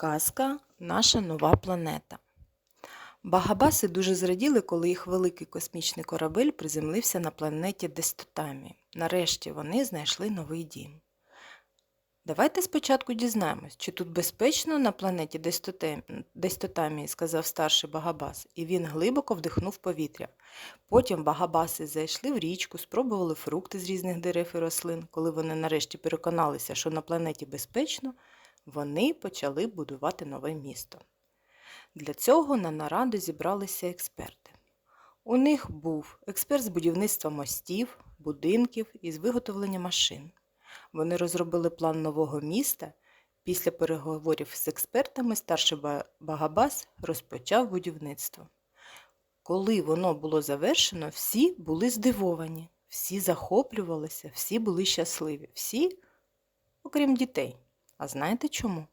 Казка Наша нова планета. Багабаси дуже зраділи, коли їх великий космічний корабель приземлився на планеті Дестотамі. Нарешті вони знайшли новий дім. Давайте спочатку дізнаємось, чи тут безпечно на планеті Дестотамії, сказав старший Багабас, і він глибоко вдихнув повітря. Потім Багабаси зайшли в річку, спробували фрукти з різних дерев і рослин. Коли вони нарешті переконалися, що на планеті безпечно, вони почали будувати нове місто. Для цього на нараду зібралися експерти. У них був експерт з будівництва мостів, будинків і з виготовлення машин. Вони розробили план нового міста. Після переговорів з експертами старший Багабас розпочав будівництво. Коли воно було завершено, всі були здивовані, всі захоплювалися, всі були щасливі, всі, окрім дітей. А знаєте чому?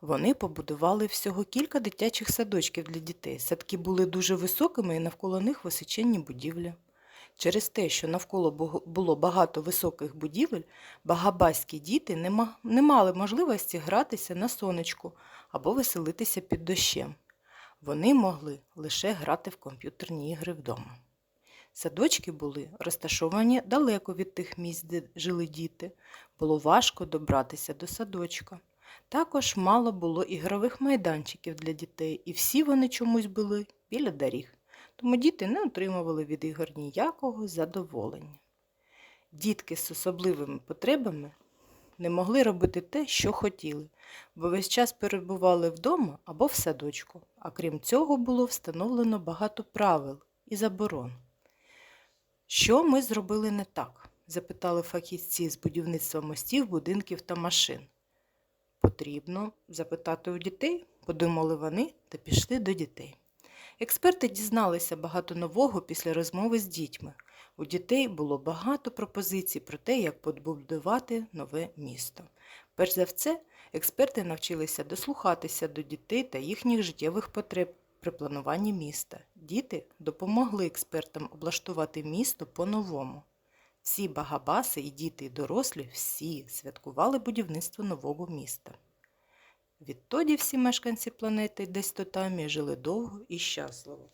Вони побудували всього кілька дитячих садочків для дітей. Садки були дуже високими і навколо них височенні будівлі. Через те, що навколо було багато високих будівель, багабаські діти не мали можливості гратися на сонечку або веселитися під дощем. Вони могли лише грати в комп'ютерні ігри вдома. Садочки були розташовані далеко від тих місць, де жили діти. Було важко добратися до садочка. Також мало було ігрових майданчиків для дітей, і всі вони чомусь були біля доріг. Тому діти не отримували від ігор ніякого задоволення. Дітки з особливими потребами не могли робити те, що хотіли, бо весь час перебували вдома або в садочку, а крім цього було встановлено багато правил і заборон. Що ми зробили не так? запитали фахівці з будівництва мостів, будинків та машин. Потрібно запитати у дітей, подумали вони та пішли до дітей. Експерти дізналися багато нового після розмови з дітьми. У дітей було багато пропозицій про те, як побудувати нове місто. Перш за все, експерти навчилися дослухатися до дітей та їхніх життєвих потреб при плануванні міста. Діти допомогли експертам облаштувати місто по-новому. Всі багабаси, і діти, і дорослі, всі святкували будівництво нового міста. Відтоді всі мешканці планети Дестотамі жили довго і щасливо.